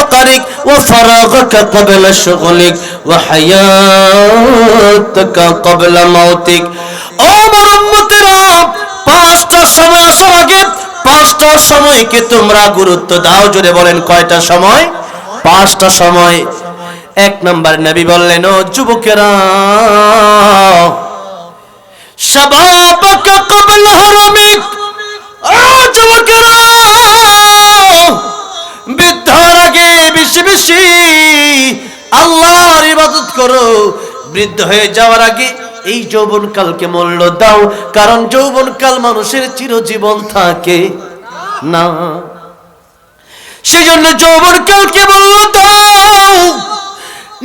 فقرك وفراغك قبل شغلك وحياتك قبل موتك ও মরম্মতেরা পাঁচটার সময় আসার আগে পাঁচটার সময়কে তোমরা গুরুত্ব দাও জোরে বলেন কয়টা সময় পাঁচটা সময় এক নাম্বার নবী বললেন ও যুবকেরা শাবাবাকা কবল হারামিক ও যুবকেরা আল্লাহর ইবাদত করো। বৃদ্ধ হয়ে যাওয়ার আগে এই যৌবনকালকে মূল্য দাও, কারণ যৌবনকাল মানুষের চিরজীবন থাকে না। সেজন্য যৌবনকালকে মূল্য দাও।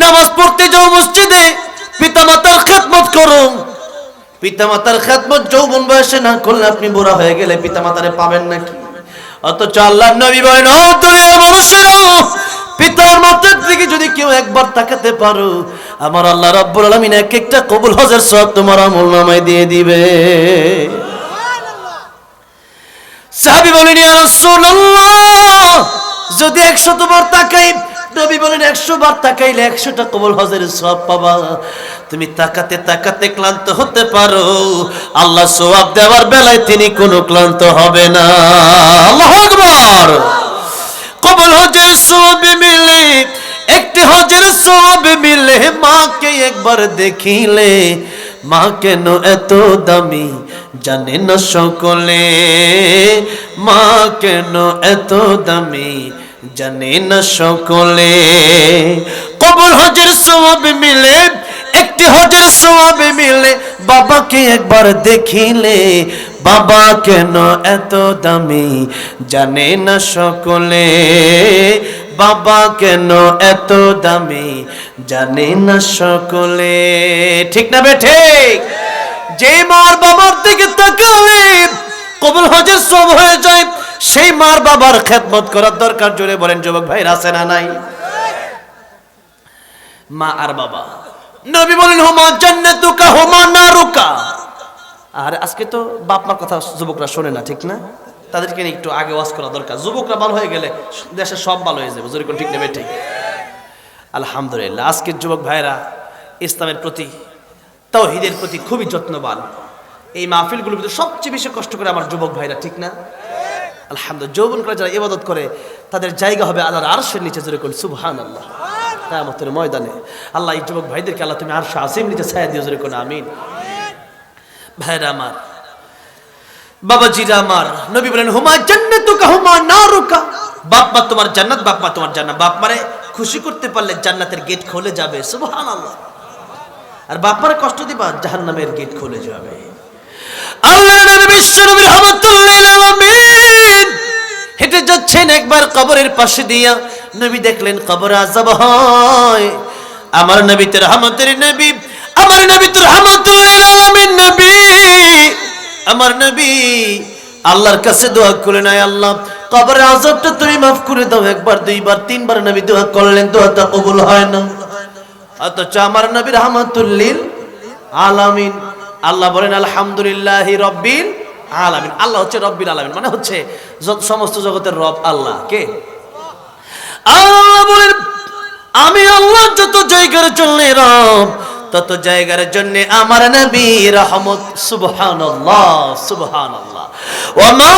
নামাজ পড়তে যাও মসজিদে, পিতামাতার খেদমত করো। পিতামাতার খেদমত যৌবন বয়সে না করলে আপনি বুড়া হয়ে গেলে পিতামাতারে পাবেন নাকি? অথচ আল্লাহ নবী বলেন, ও দুনিয়ার মানুষেরা পিতার মাতার দিকে যদি কেউ একবার তাকাতে পারো, আমার আল্লাহ রাব্বুল আলামিন এক একটা কবুল হজের সব তোমার আমল নামায় দিয়ে দিবে। সাহাবী বলেন, ইয়া রাসূলুল্লাহ! যদি 100 বার তাকাই, নবী বলেন 100 বার তাকাইলে 100টা কবুল হজের সব পাবা। তুমি তাকাতে তাকাতে ক্লান্ত হতে পারো। আল্লাহ সওয়াব দেওয়ার বেলায় তিনি কোনো ক্লান্ত হবে না। আল্লাহু আকবার! কবুল হজের সওয়াব মিলে, একটি হজের সওয়াব মিলে, মাকে একবার দেখিলে, মা কেন এত দামি জানে না সকলে? মা কেন এত দামি জানে না সকলে? কবুল হজের সওয়াব মিলে একটি হজের সওয়াব মিলে, বাবাকে একবার দেখিলে, বাবা কেন এত দামি জানে না সকলে? বাবা কেন এত দামি জানে না সকলে? ঠিক না বে, ঠিক? যে মার বাবার দিকে তাকালে কবুল হজের সব হয়ে যায়, সেই মার বাবার খেদমত করার দরকার। জোরে বলেন, যুবক ভাই আছে না নাই? মা আর বাবা। নবী বলেন, হুমা জান্নাতুকা নারুকা। আর আজকে তো বাপ মার কথা যুবকরা শোনে না, ঠিক না? তাদেরকে একটু আগে ওয়াজ করা দরকার। যুবকরা ভালো হয়ে গেলে দেশে সব ভালো হয়ে যাবে। যেরকম ঠিক নেবে ঠিক? আলহামদুলিল্লাহ, আজকের যুবক ভাইরা ইসলামের প্রতি, তাওহীদের প্রতি খুবই যত্নবান। এই মাহফিলগুলোর ভিতরে সবচেয়ে বেশি কষ্ট করে আমার যুবক ভাইরা, ঠিক না? আলহামদুলিল্লাহ, যৌবন করে যারা ইবাদত করে, তাদের জায়গা হবে আল্লাহর আরশের নিচে যেরকম সুবহান আল্লাহ কিয়ামতের ময়দানে। আল্লাহ এই যুবক ভাইদেরকে আল্লাহ তুমি আরশ আসিম নিচে ছায়া দিও যেরকম আমিন। ভাইরা আমার, বাবাজিরা আমার, নবী বলেন, হুমা বাপ তোমার জান্নাত তোমার জান্নাত। খুশি করতে পারলে জান্নাতের গেট খুলে যাবে আর কষ্ট দিবা, জাহান্নামের গেট খুলে যাবে। আল্লাহ নবী বিশ্ব নবী আলামিন। হেঁটে যাচ্ছেন একবার কবরের পাশে দিয়া নবী দেখলেন কবর আজাব হয়। আমার নবী তো রহমতের নবী, আমার নবী তোর আলামিন নবী। আমার নবী আল্লাহর কাছে দোয়া করে নাই আল্লাহ কবরের আজাবটা তুমি মাফ করে দাও, একবার, দুইবার, তিনবার নবী দোয়া করলেন, দোয়াটা কবুল হয় না। অথচ আমার নবী রহমাতুল্লিল আলামিন, আল্লাহ বলেন, আলহামদুলিল্লাহ রব্বিল আলামিন। আল্লাহ হচ্ছে রব্বিল আলামিন মানে হচ্ছে সমস্ত জগতের রব আল্লাহ। কে? বলেন, আমি আল্লাহ যত জায়গার জন্য রব, তত জায়গার জন্য আমার নবী রহমত। সুবহানাল্লাহ সুবহানাল্লাহ। ওয়া মা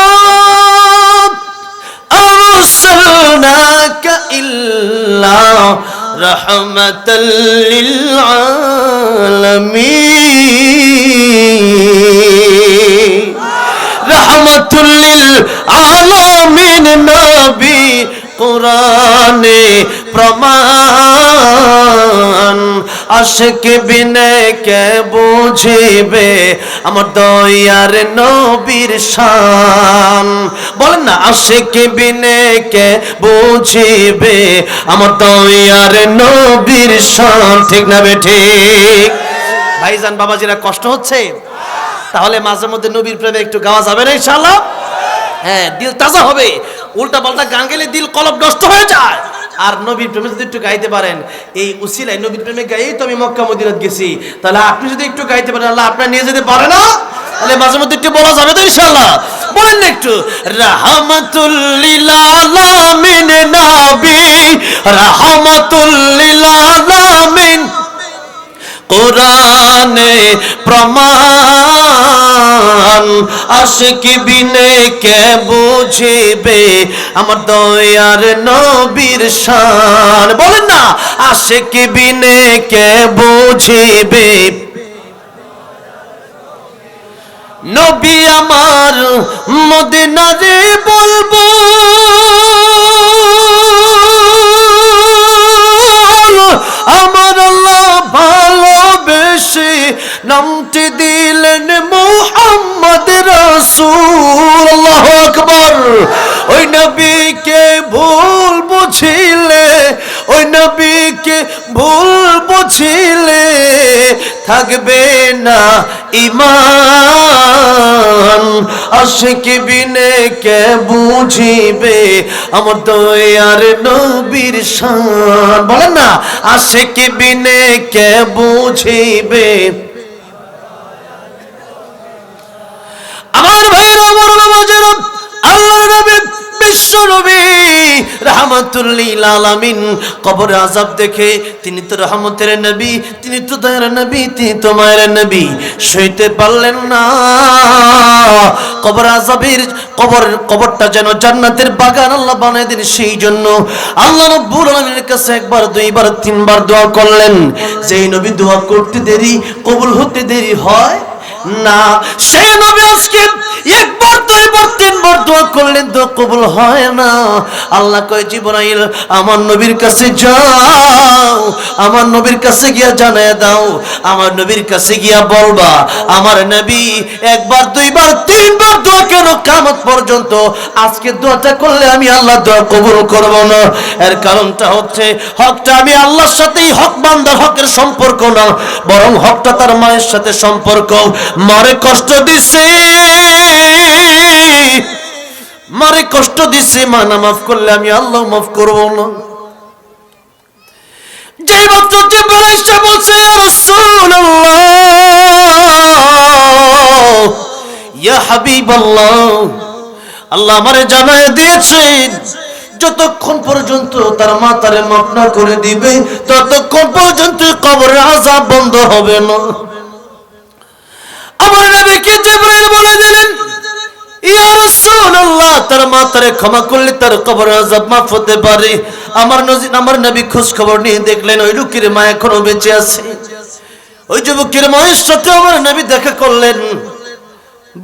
আরসালনাকা ইল্লা রাহমাতাল লিল আলামিন। রাহমাতুল লিল নবী। কোরআনে প্রমাণ। আশিক বিনে কে বুঝিবে? আমার দয়ার নবীর শান। বলেন না, আশিক বিনে কে বুঝিবে? আমার দয়ার নবীর শান। ঠিক না বে ঠিক? ভাইজান, বাবাজিরা, কষ্ট হচ্ছে? তাহলে মাঝে মধ্যে নবীর প্রেমে একটু গাওয়া যাবে না ইনশাআল্লাহ? হ্যাঁ দিল তাজা হবে। উল্টা পাল্টা গান গেলে দিল কলব নষ্ট হয়ে যায়। আর নবীর প্রেমে যদি একটু গাইতে পারেন, এই উসিলাই নবীর প্রেমে গাইয়েই তো আমি মক্কা মদিনাত গেছি। তাহলে আপনি যদি একটু গাইতে পারেন, আল্লাহ আপনার নিয়ে যেতে পারে না? তাহলে মাঝে মধ্যে একটু বলা যাবে তো ইনশাল্লাহ বলেন না একটু রাহমাতুল্লিল আলামিন নবী রাহমাতুল্লিল আলামিন কোরআনে প্রমাণ আশিক বিনে কে বুঝিবে? আমার দয়ার নবীর শান। বলেন না, আশিক বিনে কে বুঝিবে? নবী আমার মদিনারে বলব, আমার আল্লাহ ভালোবেসে নামটি দিলেন রাসূল আকবার। ওই নবীকে ভুল বুঝিলে, ওই নবীকে ভুল বুঝিলে থাকবে না ইমান আশিক বিনে কে বুঝিবে? আমার দয়ার নবীর শান। বলেন না, আশিক বিনে কে বুঝিবে? বিশ্ব নবী, রাহমাতুল্লিল আলামিন। কবরে আযাব দেখে তিনি তো রহমতের নবী, তিনি তো দয়ার নবী, তিনি তো মায়ের নবী। সইতে পারলেন না। কবর আযাবের কবর, কবরটা যেন জান্নাতের বাগান আল্লাহ বানায় দিন সেই জন্য আল্লাহ রব্বুল আলামিনের কাছে একবার, দুইবার, তিনবার দোয়া করলেন। যেই নবী দোয়া করতে দেরি, কবুল হতে দেরি হয় না। সে নবী আজকে একবার, দুইবার, তিনবার দোয়া করলেন তো কবুল হয় না। আল্লাহ কয়, জিবরাইল, আমার নবীর কাছে যাও, আমার নবীর কাছে গিয়া জানায় দাও, আমার নবীর কাছে গিয়া বলবা, আমার নবী একবার, দুইবার, তিনবার দোয়া কেন কামত পর্যন্ত। আজকে দোয়াটা করলে আমি আল্লাহ দোয়া কবুল করব না। এর কারণটা হচ্ছে, হকটা আমি আল্লাহর সাথেই হক বান্দার হকের সম্পর্ক না, বরং হকটা তার মায়ের সাথে সম্পর্ক। মারে কষ্ট দিছে। মারে কষ্ট দিছে, মা মাফ করলে আমি আল্লাহ মাফ করব না। যে মাত্র যে বেড়াইছে বলছে রাসূলুল্লাহ! ইয়া আল্লাহ আমারে জানায় দিয়েছেন, যতক্ষণ পর্যন্ত তার মা তারে মাফ না করে দিবে, ততক্ষণ পর্যন্ত কবরের আযাব বন্ধ হবে না। আমার নবীকে জিবরাইল বলে দিলেন, ইয়া রাসূলুল্লাহ, তার ক্ষমা করলে তার কবর আযাব মাফ হতে পারে। আমার নজি, আমার নবী খোঁজ খবর নিয়ে দেখলেন, ওই লোকের মা এখনও বেঁচে আছে। ওই যুবকের মায়ের সাথে আমার নবী দেখা করলেন।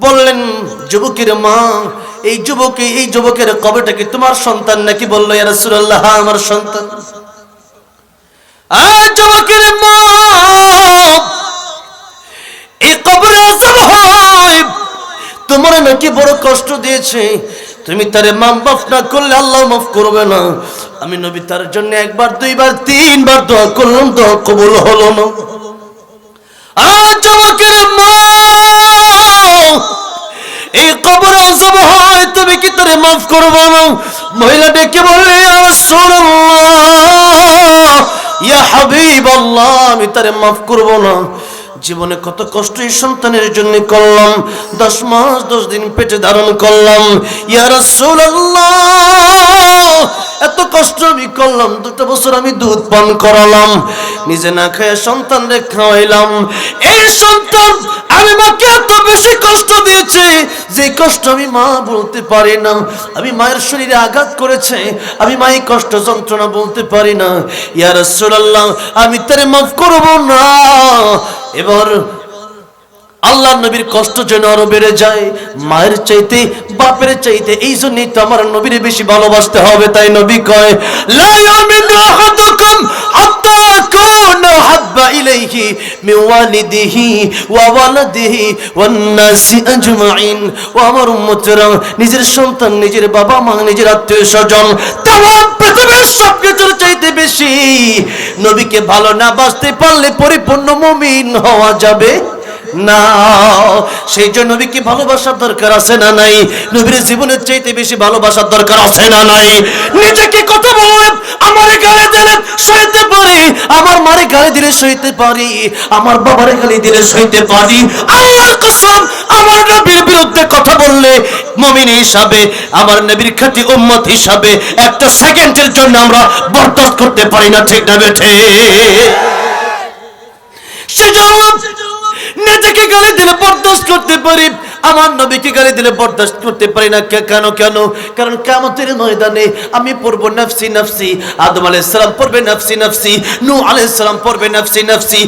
বললেন, যুবকের মা, এই যুবক, এই যুবকের কবেটা কি তোমার সন্তান নাকি? বলল, ইয়া হ্যাঁ আমার সন্তান। যুবকের মা তোমার নাকি বড় কষ্ট দিয়েছে। তুমি তারে মাম মাফ না করলে আল্লাহ মাফ করবে না। আমি নবী তার জন্য একবার, দুইবার, তিনবার দোয়া করলাম, দোয়া কবুল হলো না। আজ তুমি মাফ করব না মহিলা ডেকে বললে ইয়া ইয়া হাবিবাল্লাহ, আমি তারে মাফ করব না। জীবনে কত কষ্ট এই সন্তানের জন্য করলাম, দশ মাস, দশ দিন পেটে ধারণ করলাম। এত কষ্ট আমি করলাম, দুটো বছর আমি দুধ পান করালাম। নিজে না খেয়ে সন্তানরে খাওয়াইলাম এই সন্তান আমি মাকে এত বেশি কষ্ট দিয়েছি, যে কষ্ট আমি মা বলতে পারি না। আমি মায়ের শরীরে আঘাত করেছে, আমি মায়ের কষ্ট যন্ত্রণা বলতে পারি না। ইয়ার রাসূলুল্লাহ, আমি তারে মাফ করব না। এবার আল্লাহ নবীর কষ্ট যেন আরও বেড়ে যায়। মায়ের চাইতে, বাপের চাইতে এই জন্যই তো আমার নবীর বেশি ভালোবাসতে হবে, তাই নবী কয় নিজের সন্তান, নিজের বাবা মা, নিজের আত্মীয় স্বজন তামাম পৃথিবীর সব কিছুর চাইতে বেশি। নবীকে ভালো না বাসতে পারলে পরিপূর্ণ মুমিন হওয়া যাবে। না, সেই জন্য নবীকে ভালোবাসার দরকার আছে না নাই? নবীর জীবনের চাইতে বেশি ভালোবাসার দরকার আছে না নাই? নিজেকে কথা বললেন আমার গালে দিলে সইতে পারি। আমার মারে গালি দিলে সইতে পারি, আমার বাবারে গালি দিলে সইতে পারি। আল্লাহর কসম, আমার নবীর বিরুদ্ধে কথা বললে মমিন হিসাবে, আমার নবীর খাঁটি উম্মত হিসাবে একটা সেকেন্ডের জন্য আমরা বরদাস্ত করতে পারি না, ঠিক না বেঠে? সেজন্য নিজেকে গালি দিলে বরদাস্ত করতে পারি, আমার নবীকে গালি দিলে বরদাস্ত করতে পারি না। কেন কেন? কারণ কেমতের ময়দানে আমি পড়ব নাফসি নাফসি। আদম আলাইহিস সালাম পড়বে নাফসি নাফসি। নূহ আলাইহিস সালাম পড়বে নাফসি নাফসি।